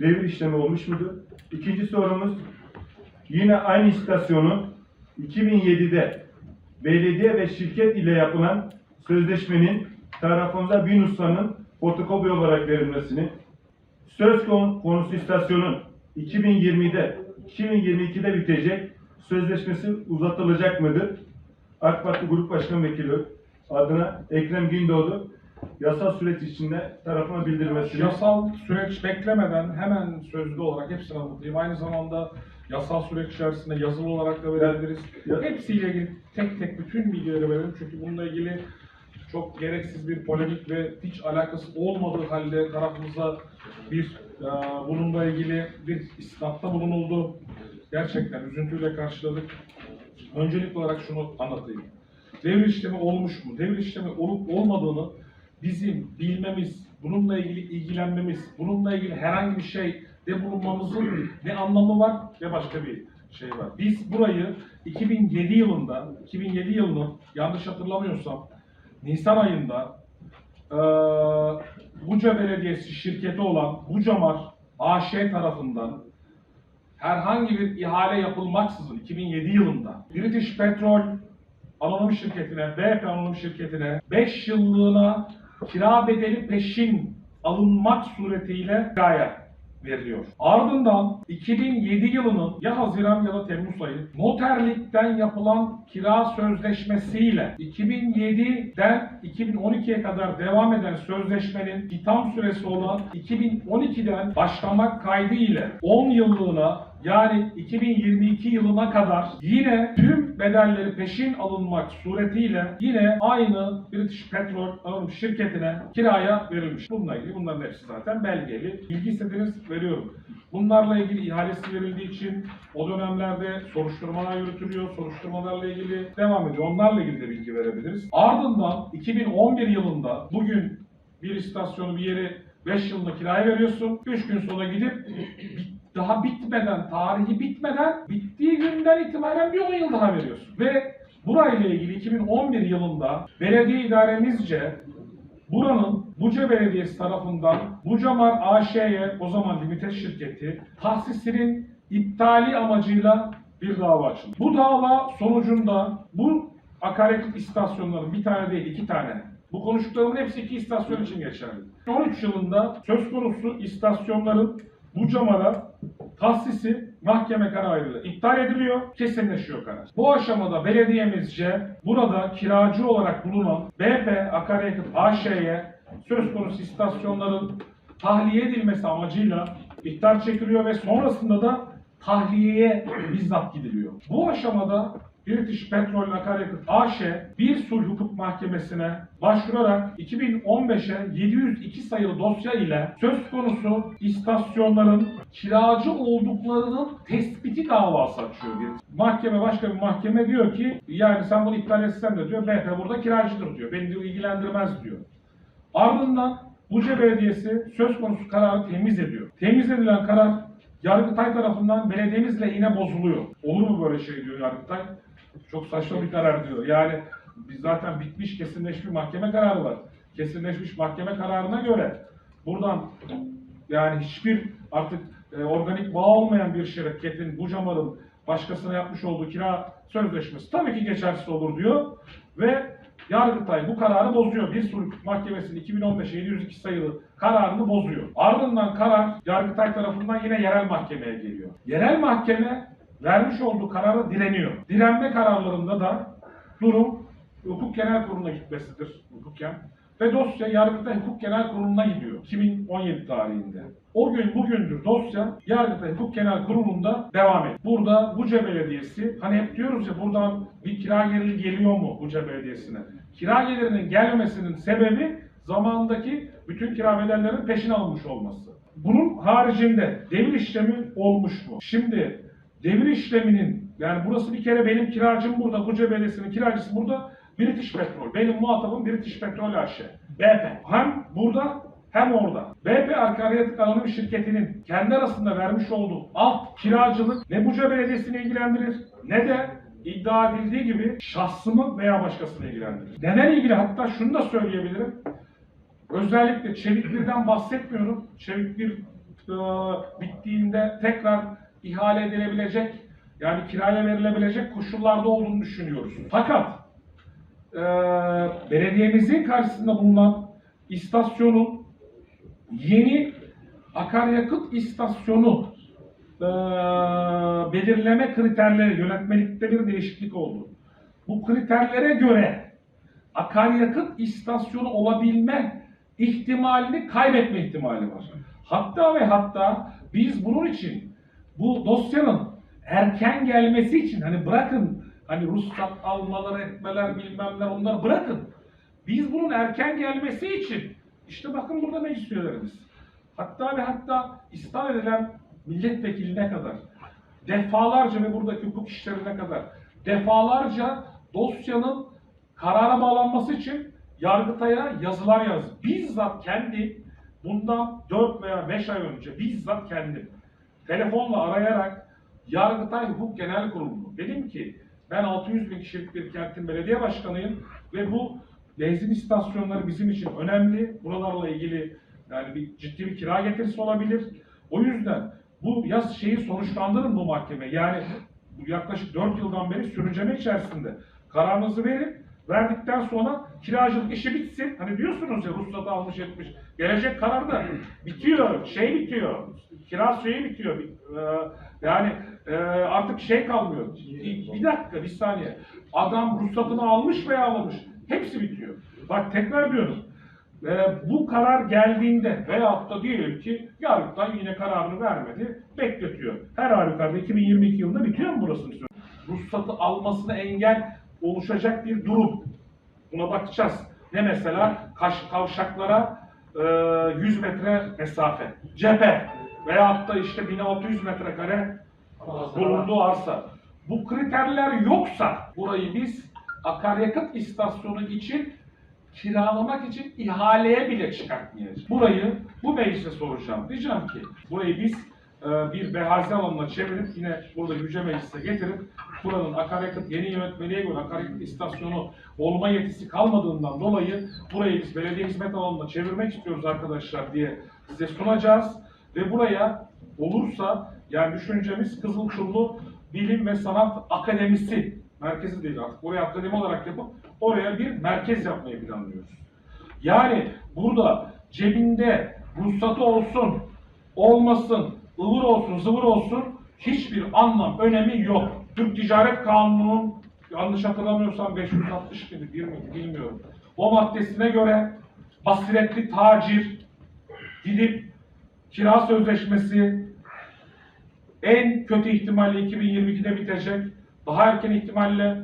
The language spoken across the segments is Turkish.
devir işlemi olmuş mudur? İkinci sorumuz yine aynı istasyonun 2007'de belediye ve şirket ile yapılan sözleşmenin tarafında bir nusfanın fotokopi olarak verilmesini, söz konu- konusu istasyonun 2020'de 2022'de bitecek sözleşmesi uzatılacak mıdır? AK Parti Grup Başkan Vekili adına Ekrem Gündoğdu yasal süreç içinde tarafına bildirmesini Yasal süreç beklemeden hemen sözlü olarak hepsini anlatayım. Aynı zamanda yasal süreç içerisinde yazılı olarak da verebiliriz. Ya- Hepsiyle ilgili tek tek bütün bilgileri verelim. Çünkü bununla ilgili çok gereksiz bir polemik ve hiç alakası olmadığı halde tarafımıza bir e, bununla ilgili bir isnatta bulunuldu. Gerçekten üzüntüyle karşıladık. Öncelikli olarak şunu anlatayım. Devir işlemi olmuş mu? Devir işlemi olup olmadığını bizim bilmemiz, bununla ilgili ilgilenmemiz, bununla ilgili herhangi bir şey de bulunmamızın ne anlamı var ne başka bir şey var. Biz burayı 2007 yılında, 2007 yılının yanlış hatırlamıyorsam Nisan ayında eee Buca Belediyesi şirketi olan Bucamar AŞ tarafından herhangi bir ihale yapılmaksızın 2007 yılında British Petrol anonim şirketine, BP anonim şirketine 5 yıllığına kira bedeli peşin alınmak suretiyle kiraya veriliyor. Ardından 2007 yılının ya Haziran ya da Temmuz ayı noterlikten yapılan kira sözleşmesiyle 2007'den 2012'ye kadar devam eden sözleşmenin itam süresi olan 2012'den başlamak kaydı ile 10 yıllığına yani 2022 yılına kadar yine tüm bedelleri peşin alınmak suretiyle yine aynı British Petrol anonim şirketine kiraya verilmiş. Bununla ilgili bunların hepsi zaten belgeli. Bilgi istediğiniz veriyorum. Bunlarla ilgili ihalesi verildiği için o dönemlerde soruşturmalar yürütülüyor. Soruşturmalarla ilgili devam ediyor. Onlarla ilgili de bilgi verebiliriz. Ardından 2011 yılında bugün bir istasyonu bir yeri 5 yılda kiraya veriyorsun. 3 gün sonra gidip daha bitmeden, tarihi bitmeden bittiği günden itibaren bir 10 yıl daha veriyorsun. Ve burayla ilgili 2011 yılında belediye idaremizce buranın Buca Belediyesi tarafından Bucamar AŞ'ye o zaman limited şirketi tahsisinin iptali amacıyla bir dava açıldı. Bu dava sonucunda bu akaryakıt istasyonların bir tane değil iki tane bu konuştuklarımın hepsi iki istasyon için geçerli. 13 yılında söz konusu istasyonların Bucamar'a tahsisi mahkeme kararıyla iptal ediliyor, kesinleşiyor karar. Bu aşamada belediyemizce burada kiracı olarak bulunan BP Akaryakıt AŞ'ye söz konusu istasyonların tahliye edilmesi amacıyla ihtar çekiliyor ve sonrasında da tahliyeye bizzat gidiliyor. Bu aşamada British Petrol Akaryakıt AŞ bir sulh hukuk mahkemesine başvurarak 2015'e 702 sayılı dosya ile söz konusu istasyonların kiracı olduklarının tespiti davası açıyor. Bir mahkeme başka bir mahkeme diyor ki yani sen bunu iptal etsen de diyor BP burada kiracıdır diyor. Beni diyor ilgilendirmez diyor. Ardından Buca Belediyesi söz konusu kararı temiz ediyor. Temiz edilen karar Yargıtay tarafından belediyemiz lehine bozuluyor. Olur mu böyle şey diyor Yargıtay? Çok saçma bir karar diyor. Yani biz zaten bitmiş kesinleşmiş mahkeme kararı var. Kesinleşmiş mahkeme kararına göre buradan yani hiçbir artık e, organik bağ olmayan bir şirketin Bucamar'ın başkasına yapmış olduğu kira sözleşmesi tabii ki geçersiz olur diyor ve Yargıtay bu kararı bozuyor. Bir sulh mahkemesinin 2015 702 sayılı kararını bozuyor. Ardından karar Yargıtay tarafından yine yerel mahkemeye geliyor. Yerel mahkeme vermiş olduğu kararı dileniyor. Direnme kararlarında da durum hukuk genel kuruluna gitmesidir hukuken. Ve dosya Yargıtay Hukuk Genel Kurulu'na gidiyor 2017 tarihinde. O gün bugündür dosya Yargıtay Hukuk Genel Kurulu'nda devam ediyor. Burada Buca Belediyesi, hani hep diyoruz ya buradan bir kira geliri geliyor mu Buca Belediyesi'ne? Kira gelirinin gelmemesinin sebebi zamandaki bütün kira bedellerinin peşin alınmış olması. Bunun haricinde devir işlemi olmuş mu? Şimdi devir işleminin yani burası bir kere benim kiracım burada, Buca Belediyesi'nin kiracısı burada British Petrol. Benim muhatabım British Petrol AŞ. BP. Hem burada hem orada. BP Akaryakıt Anonim Şirketi'nin kendi arasında vermiş olduğu alt kiracılık ne Buca Belediyesi'ni ilgilendirir ne de iddia edildiği gibi şahsımı veya başkasını ilgilendirir. Neden ilgili? Hatta şunu da söyleyebilirim. Özellikle Çevik Bir'den bahsetmiyorum. Çevik Bir e, bittiğinde tekrar ihale edilebilecek yani kiraya verilebilecek koşullarda olduğunu düşünüyoruz. Fakat e, belediyemizin karşısında bulunan istasyonun yeni akaryakıt istasyonu e, belirleme kriterleri, yönetmelikte bir değişiklik oldu. Bu kriterlere göre akaryakıt istasyonu olabilme ihtimalini kaybetme ihtimali var. Hatta ve hatta biz bunun için bu dosyanın erken gelmesi için hani bırakın hani ruhsat almalar etmeler bilmemler onları bırakın. Biz bunun erken gelmesi için işte bakın burada meclis üyelerimiz. Hatta ve hatta istifa edilen milletvekiline kadar defalarca ve buradaki hukuk işlerine kadar defalarca dosyanın karara bağlanması için Yargıtay'a yazılar yazdı. Bizzat kendi bundan 4 veya 5 ay önce bizzat kendim telefonla arayarak Yargıtay Hukuk Genel Kurulu'nu dedim ki ben 600 bin kişilik bir kentin belediye başkanıyım ve bu benzin istasyonları bizim için önemli. Buralarla ilgili yani bir ciddi bir kira getirisi olabilir. O yüzden bu yaz şeyi sonuçlandırın bu mahkeme. Yani bu yaklaşık 4 yıldan beri sürünceme içerisinde kararınızı verin. Verdikten sonra kiracılık işi bitsin. Hani diyorsunuz ya ruhsatı almış etmiş. Gelecek kararda bitiyor. Şey bitiyor. Kira şeyi bitiyor. Ee, Yani e, artık şey kalmıyor. Bir, dakika bir saniye. Adam ruhsatını almış veya almamış. Hepsi bitiyor. Bak tekrar diyorum. Ee, bu karar geldiğinde veyahut da diyelim ki Yargıtay yine kararını vermedi, bekletiyor. Her halükarda 2022 yılında bitiyor mu burası? Ruhsatı almasına engel oluşacak bir durum. Buna bakacağız. Ne mesela? Kaş, kavşaklara e, 100 metre mesafe, cephe veyahut da işte 1600 metrekare bulunduğu arsa. Bu kriterler yoksa burayı biz akaryakıt istasyonu için kiralamak için ihaleye bile çıkartmayacağız. Burayı bu meclise soracağım. Diyeceğim ki burayı biz e, bir behazi alanına çevirip yine burada yüce meclise getirip buranın akaryakıt yeni yönetmeliğe göre akaryakıt istasyonu olma yetisi kalmadığından dolayı burayı biz belediye hizmet alanına çevirmek istiyoruz arkadaşlar diye size sunacağız ve buraya olursa yani düşüncemiz Kızılçullu Bilim ve Sanat Akademisi merkezi değil artık oraya akademi olarak yapıp oraya bir merkez yapmayı planlıyoruz. Yani burada cebinde ruhsatı olsun, olmasın, ıvır olsun, zıvır olsun hiçbir anlam, önemi yok. Türk Ticaret Kanunu'nun yanlış hatırlamıyorsam 560 mıydı, bir miydi bilmiyorum. O maddesine göre basiretli tacir gidip kira sözleşmesi en kötü ihtimalle 2022'de bitecek. Daha erken ihtimalle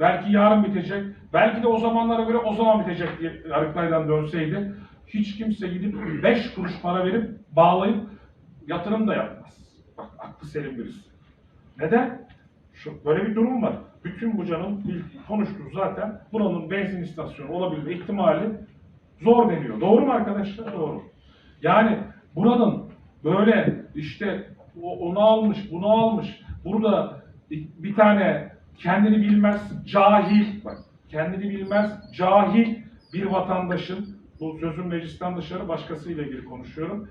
belki yarın bitecek. Belki de o zamanlara göre o zaman bitecek diye Yargıtay'dan dönseydi hiç kimse gidip 5 kuruş para verip bağlayıp yatırım da yapmaz. Bak aklı selim birisi. Neden? Şu, böyle bir durum var. Bütün bu canın bil- konuştuğu zaten buranın benzin istasyonu olabilme ihtimali zor deniyor. Doğru mu arkadaşlar? Doğru. Yani buranın böyle işte onu almış, bunu almış. Burada bir tane kendini bilmez, cahil, bak kendini bilmez, cahil bir vatandaşın, bu sözün meclisten dışarı başkasıyla ilgili konuşuyorum.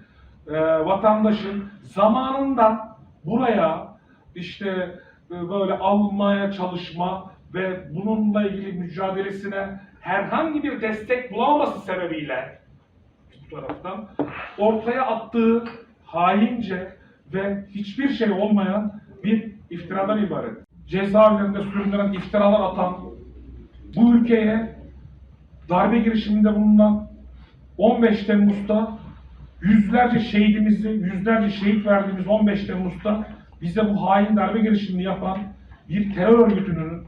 Ee, vatandaşın zamanında buraya işte e, böyle almaya çalışma ve bununla ilgili mücadelesine herhangi bir destek bulamaması sebebiyle bu taraftan ortaya attığı haince ve hiçbir şey olmayan bir iftiradan ibaret. Cezaevlerinde süründüren iftiralar atan, bu ülkeye darbe girişiminde bulunan 15 Temmuz'da yüzlerce şehidimizi, yüzlerce şehit verdiğimiz 15 Temmuz'da bize bu hain darbe girişimini yapan bir terör örgütünün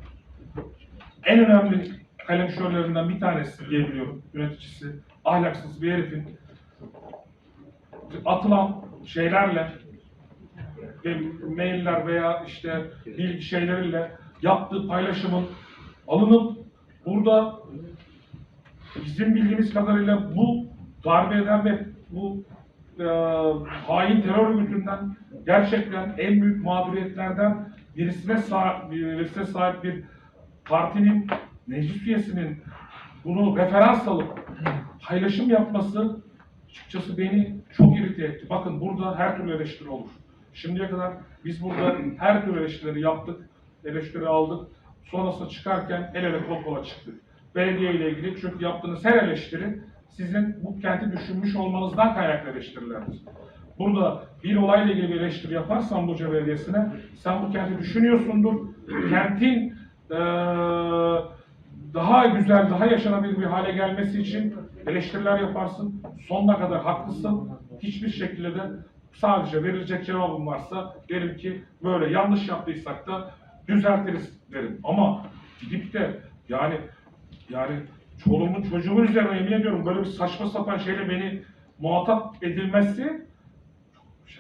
en önemli kalemşörlerinden bir tanesi diyebiliyorum yöneticisi. Ahlaksız bir herifin atılan şeylerle ve mailler veya işte bilgi şeyleriyle yaptığı paylaşımın alınıp burada bizim bildiğimiz kadarıyla bu darbe eden ve bu e, hain terör örgütünden gerçekten en büyük mağduriyetlerden birisine sahip, birisine sahip bir partinin meclis üyesinin bunu referans alıp paylaşım yapması açıkçası beni çok irite etti. Bakın burada her türlü eleştiri olur. Şimdiye kadar biz burada her türlü eleştirileri yaptık, eleştiri aldık. Sonrasında çıkarken el ele kol kola çıktık. Belediye ile ilgili çünkü yaptığınız her eleştiri sizin bu kenti düşünmüş olmanızdan kaynaklı eleştirilerdir. Burada bir olayla ilgili bir eleştiri yaparsan Burca Belediyesi'ne sen bu kenti düşünüyorsundur. Kentin eee, daha güzel, daha yaşanabilir bir hale gelmesi için eleştiriler yaparsın. Sonuna kadar haklısın. Hiçbir şekilde de sadece verilecek cevabım varsa derim ki böyle yanlış yaptıysak da düzeltiriz derim. Ama gidip de yani yani çoluğumun çocuğumun üzerine yemin ediyorum böyle bir saçma sapan şeyle beni muhatap edilmesi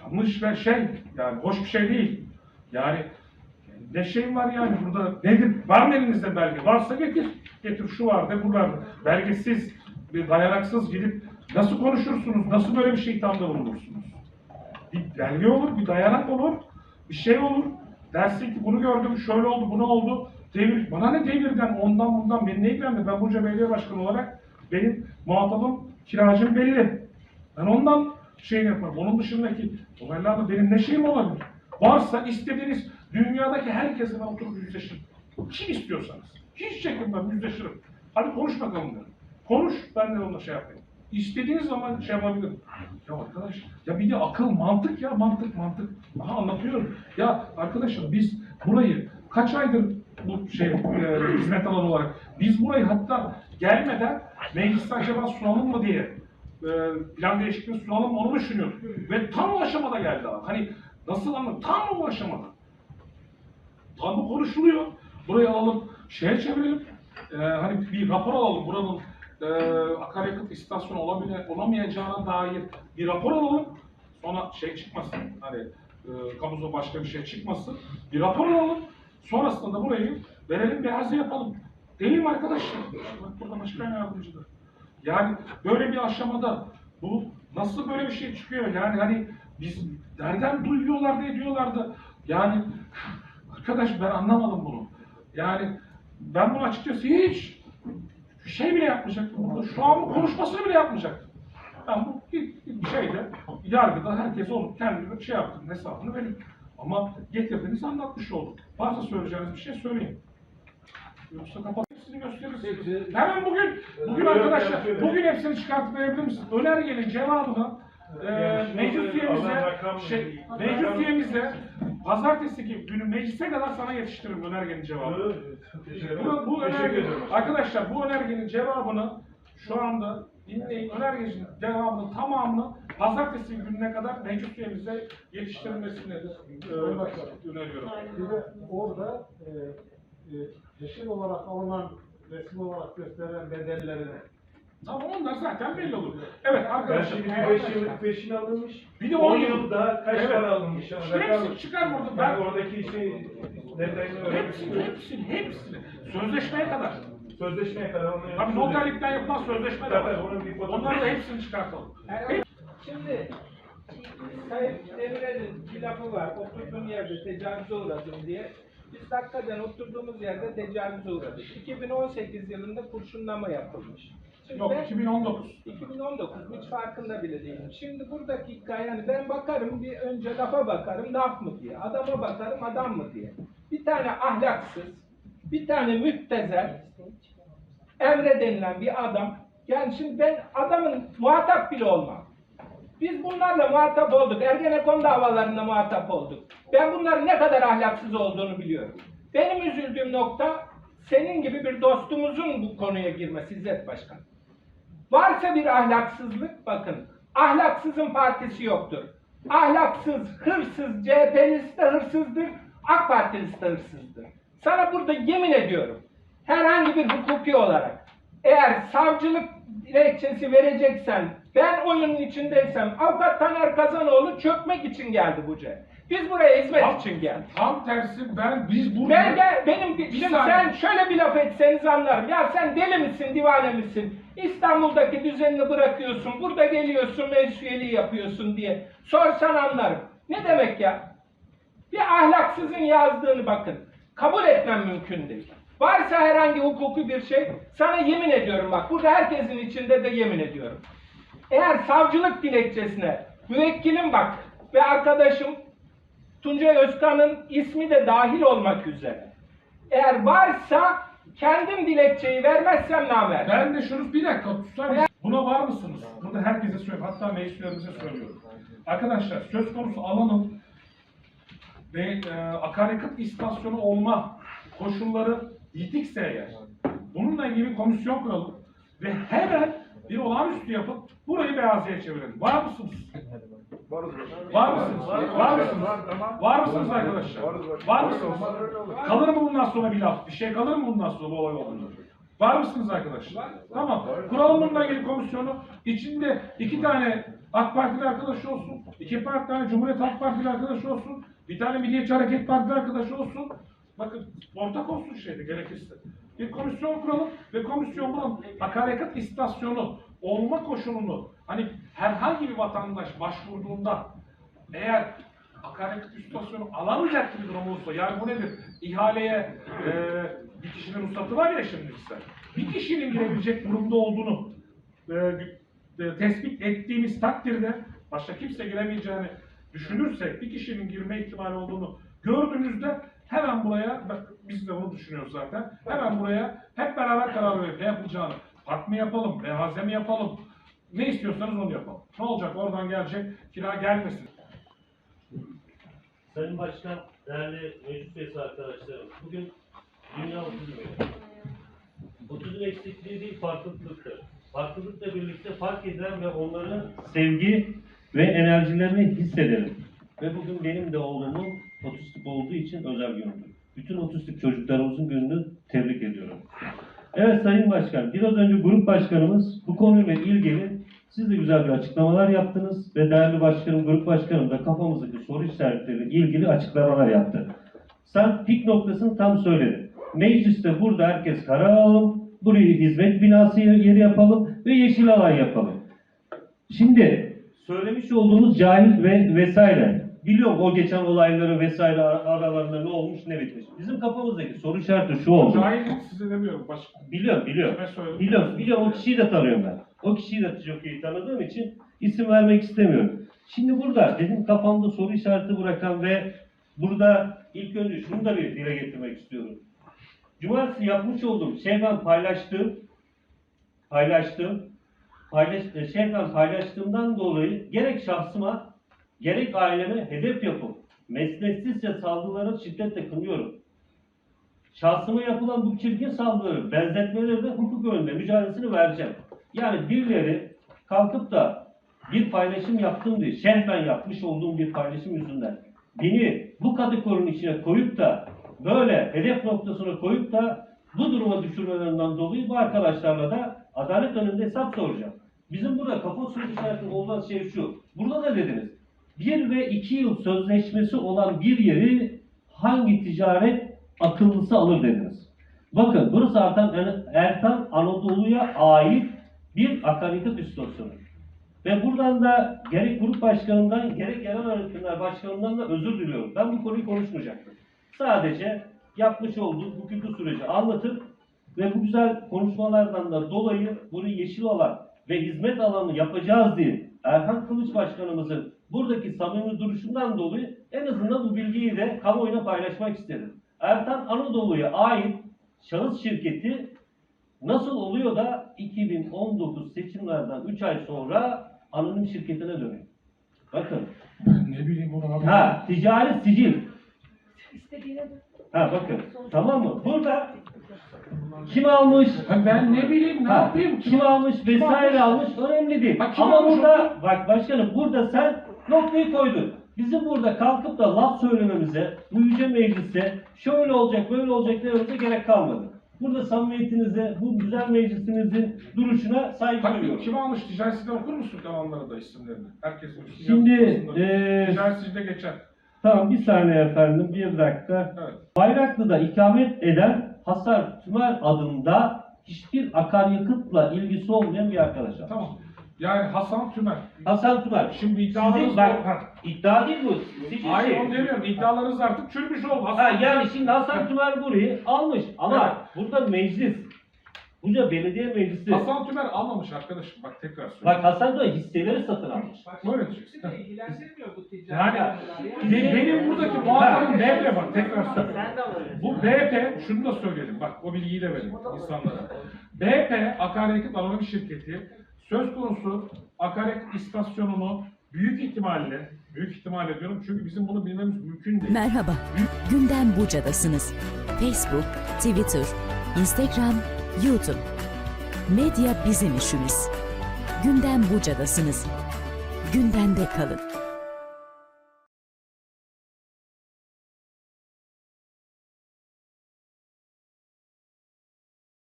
yanlış ve şey yani hoş bir şey değil. Yani ne şeyim var yani burada nedir? Var mı elinizde belge? Varsa getir. Getir şu var de bu var. de. Belgesiz, dayanaksız gidip nasıl konuşursunuz? Nasıl böyle bir şey ithamda bulunursunuz? Bir belge olur, bir dayanak olur, bir şey olur. Dersin ki bunu gördüm, şöyle oldu, bunu oldu. Devir, bana ne devirden, ondan bundan, beni ne ilgilendir? Ben Burca Belediye Başkanı olarak benim muhatabım, kiracım belli. Ben ondan şey yaparım. Onun dışındaki olaylarda benim ne şeyim olabilir? Varsa istediğiniz dünyadaki herkese oturup yüzleşirim. Kim istiyorsanız. Hiç çekinmem yüzleşirim. Hadi konuş bakalım derim. Konuş ben de onunla şey yapayım. İstediğiniz zaman şey yapabilirim. Ya arkadaş ya bir de akıl mantık ya mantık mantık. Aha anlatıyorum. Ya arkadaşım biz burayı kaç aydır bu şey e, hizmet alanı olarak biz burayı hatta gelmeden mecliste acaba sunalım mı diye e, plan değişikliğini sunalım mı onu düşünüyorduk. Ve tam o aşamada geldi abi. Hani nasıl anladın? Tam o aşamada. Tam konuşuluyor. Burayı alalım, şeye çevirelim. Ee, hani bir rapor alalım buranın e, akaryakıt istasyonu olabile, olamayacağına dair bir rapor alalım. Sonra şey çıkmasın, hani e, kamuda başka bir şey çıkmasın. Bir rapor alalım. Sonrasında da burayı verelim, beyaza yapalım. Değil mi arkadaşlar? Bak burada başkan yardımcıdır. Yani böyle bir aşamada bu nasıl böyle bir şey çıkıyor? Yani hani biz nereden duyuyorlar da ediyorlar da yani arkadaş ben anlamadım bunu. Yani ben bunu açıkçası hiç şey bile yapmayacaktım. Şu an bu konuşmasını bile yapmayacaktım. Ben bu bir, şeyde yargıda herkes olup kendine şey yaptım hesabını vereyim. Ama getirdiğiniz anlatmış olduk. Varsa söyleyeceğiniz bir şey söyleyin. Yoksa kapat hepsini gösteririz. Hemen bugün, bugün arkadaşlar, bugün hepsini çıkartıp verebilir misiniz? Önergenin cevabını e, meclis üyemize, şey, meclis üyemize pazartesi günü meclise kadar sana yetiştiririm önergenin cevabını. Bu, bu önerge, arkadaşlar bu önergenin cevabını şu anda dinleyin. Önergenin cevabının tamamını pazartesi gününe kadar meclis üyemize yetiştirilmesini e, öneriyorum. Bir de orada e, e, peşin olarak alınan, resim olarak gösterilen bedellerini Tamam onlar zaten belli olur. Evet arkadaşlar. şimdi 5 yıllık peşin alınmış. Bir de 10 on yıl. yılda kaç Evet. para alınmış? Yani İşte hepsini çıkar burada. Ben Ben oradaki şey detayını hepsini, hepsini, hepsini. Sözleşmeye kadar. Sözleşmeye kadar onu Tabii noterlikten yapılan sözleşme de var. Tabii, onun bir fotoğrafı- Onları da hepsini çıkartalım. Yani şimdi Sayın Demirel'in bir lafı var. Oturduğum yerde tecavüze uğradım diye. Biz hakikaten oturduğumuz yerde tecavüze uğradık. 2018 yılında kurşunlama yapılmış. Yok ben- 2019. 2019 hiç farkında bile değilim. Şimdi buradaki hikaye yani ben bakarım bir önce lafa bakarım laf mı diye. Adama bakarım adam mı diye. Bir tane ahlaksız, bir tane müptezel, Emre denilen bir adam. Yani şimdi ben adamın muhatap bile olmam. Biz bunlarla muhatap olduk. Ergenekon davalarında muhatap olduk. Ben bunların ne kadar ahlaksız olduğunu biliyorum. Benim üzüldüğüm nokta senin gibi bir dostumuzun bu konuya girmesi İzzet Başkan. Varsa bir ahlaksızlık bakın. Ahlaksızın partisi yoktur. Ahlaksız, hırsız, CHP'lisi de hırsızdır, AK Partilisi de hırsızdır. Sana burada yemin ediyorum. Herhangi bir hukuki olarak eğer savcılık dilekçesi vereceksen, ben oyunun içindeysem, avukat Taner Kazanoğlu çökmek için geldi bu CHP. Biz buraya hizmet için geldik. Tam tersi ben biz burada Ben de benim Bir şimdi saniye. sen şöyle bir laf etseniz anlarım. Ya sen deli misin, divane misin? İstanbul'daki düzenini bırakıyorsun, burada geliyorsun, meclis üyeliği yapıyorsun diye. Sorsan anlarım. Ne demek ya? Bir ahlaksızın yazdığını bakın. Kabul etmem mümkün değil. Varsa herhangi hukuki bir şey, sana yemin ediyorum bak. Burada herkesin içinde de yemin ediyorum. Eğer savcılık dilekçesine müvekkilim bak ve arkadaşım Tuncay Özkan'ın ismi de dahil olmak üzere. Eğer varsa kendim dilekçeyi vermezsem namert. Ben de şunu bir dakika tutar? Buna var mısınız? Burada herkese söylüyorum. Hatta meclis üyelerimize söylüyorum. Arkadaşlar söz konusu alanın ve e, akaryakıt istasyonu olma koşulları yitikse eğer bununla ilgili komisyon kuralım ve hemen bir olağanüstü yapıp burayı beyaziye çevirelim. Var mısınız? Var mısınız? Var mısınız? Var mısınız arkadaşlar? Var mısınız? Kalır mı bundan sonra bir laf? Bir şey kalır mı bundan sonra bu olay olduğunda? Var mısınız arkadaşlar? Tamam. Kuralım bununla ilgili komisyonu. İçinde iki tane AK Partili arkadaş olsun. iki tane Cumhuriyet Halk Partili arkadaş olsun. Bir tane Milliyetçi Hareket Partili arkadaş olsun. Bakın ortak olsun şeyde gerekirse. Bir komisyon kuralım ve komisyon bunun akaryakıt istasyonu olma koşulunu hani herhangi bir vatandaş başvurduğunda eğer akaryakıt istasyonu alamayacak bir durum olursa yani bu nedir? İhaleye e, bir kişinin ruhsatı var ya şimdi işte. Bir kişinin girebilecek durumda olduğunu e, e, tespit ettiğimiz takdirde başka kimse giremeyeceğini düşünürsek bir kişinin girme ihtimali olduğunu gördüğümüzde hemen buraya biz de onu düşünüyoruz zaten. Hemen buraya hep beraber karar verip ne yapılacağını park mı yapalım, rehaze mi yapalım ne istiyorsanız onu yapalım. Ne olacak oradan gelecek kira gelmesin. Sayın Başkan, değerli meclis üyesi arkadaşlarım, bugün Dünya Otizm Günü. Otizm eksikliği değil, farklılıktır. Farklılıkla birlikte fark edilen ve onların sevgi ve enerjilerini hissedelim. Ve bugün benim de oğlumun otistik olduğu için özel gündür. Bütün otistik çocuklarımızın gününü tebrik ediyorum. Evet Sayın Başkan, biraz önce grup başkanımız bu konuyla ilgili siz de güzel bir açıklamalar yaptınız ve değerli başkanım, grup başkanım da kafamızdaki soru işaretleriyle ilgili açıklamalar yaptı. Sen pik noktasını tam söyledin. Mecliste burada herkes karar alalım, burayı hizmet binası yeri yapalım ve yeşil alan yapalım. Şimdi söylemiş olduğunuz cahil ve vesaire. Biliyorum o geçen olayları vesaire ar- aralarında ne olmuş ne bitmiş. Bizim kafamızdaki soru işareti şu oldu. Cahillik size demiyorum başka. Biliyorum, biliyorum. Kime söyledim? Biliyorum, biliyorum. O kişiyi de tanıyorum ben. O kişiyi de çok iyi tanıdığım için isim vermek istemiyorum. Şimdi burada benim kafamda soru işareti bırakan ve burada ilk önce şunu da bir dile getirmek istiyorum. Cumartesi yapmış olduğum şey ben paylaştım. Paylaştım. Paylaş, e, şey ben paylaştığımdan dolayı gerek şahsıma gerek aileme hedef yapıp mesnetsizce saldırıları şiddetle kınıyorum. Şahsıma yapılan bu çirkin saldırı, benzetmeleri de hukuk önünde mücadelesini vereceğim. Yani birileri kalkıp da bir paylaşım yaptım diye, şehven yapmış olduğum bir paylaşım yüzünden beni bu kategorinin içine koyup da böyle hedef noktasına koyup da bu duruma düşürmelerinden dolayı bu arkadaşlarla da adalet önünde hesap soracağım. Bizim burada kafa soru işareti olan şey şu. Burada da dediniz. Bir ve iki yıl sözleşmesi olan bir yeri hangi ticaret akıllısı alır dediniz. Bakın burası Ertan, Ertan Anadolu'ya ait bir akaryakıt istasyonu. Ve buradan da gerek grup başkanından gerek genel öğretmenler başkanından da özür diliyorum. Ben bu konuyu konuşmayacaktım. Sadece yapmış olduğu hukuki süreci anlatıp ve bu güzel konuşmalardan da dolayı bunu yeşil alan ve hizmet alanı yapacağız diye Erhan Kılıç Başkanımızın buradaki samimi duruşundan dolayı en azından bu bilgiyi de kamuoyuna paylaşmak istedim. Ertan Anadolu'ya ait şahıs şirketi nasıl oluyor da 2019 seçimlerden 3 ay sonra anonim şirketine dönüyor? Bakın. Ne bileyim onu. Ha, ticari sicil. İstediğine. Ha bakın. Tamam mı? Burada kim almış? Ha, ben ne bileyim ne Ha, yapayım? kim almış vesaire almış önemli değil. Ha, kim Ama almış burada bak başkanım burada sen noktayı koydun. Bizim burada kalkıp da laf söylememize, bu yüce meclise şöyle olacak böyle olacak dememize gerek kalmadı. Burada samimiyetinize, bu güzel meclisimizin duruşuna saygı Bak duyuyorum. kim almış ticaretsizden okur musun kanalları da isimlerini? Herkesin isim Şimdi, yazmasında. eee, Ticaretsizde geçer. Tamam bir saniye efendim bir dakika. Evet. Bayraklı'da ikamet eden Hasar Tümer adında hiçbir akaryakıtla ilgisi olmayan bir arkadaşlar. Tamam. Yani Hasan Tümer. Hasan Tümer. Şimdi iddialarınız Sizin, bak, Ha. iddia değil bu. Sizin Hayır şey. onu demiyorum. İddialarınız artık çürümüş oldu. Ha, yani şimdi Hasan Tümer burayı almış ama burada meclis Buca Belediye Meclisi Hasan Tümer almamış arkadaşım. Bak tekrar söylüyorum. bak Hasan Bey hisseleri satın almış. Böyle diyeceksin. İlgilendirmiyor bu ticari Yani be- benim buradaki muhatabım BP bak tekrar söylüyorum. Bu BP, şunu da söyleyelim bak o bilgiyi de verin insanlara. BP akaryakıt anonim şirketi söz konusu akaryakıt istasyonunu büyük ihtimalle, büyük ihtimalle diyorum çünkü bizim bunu bilmemiz mümkün değil. Merhaba, Gündem Buca'dasınız. Facebook, Twitter, Instagram, YouTube. Medya bizim işimiz. Gündem Buca'dasınız. Gündemde kalın.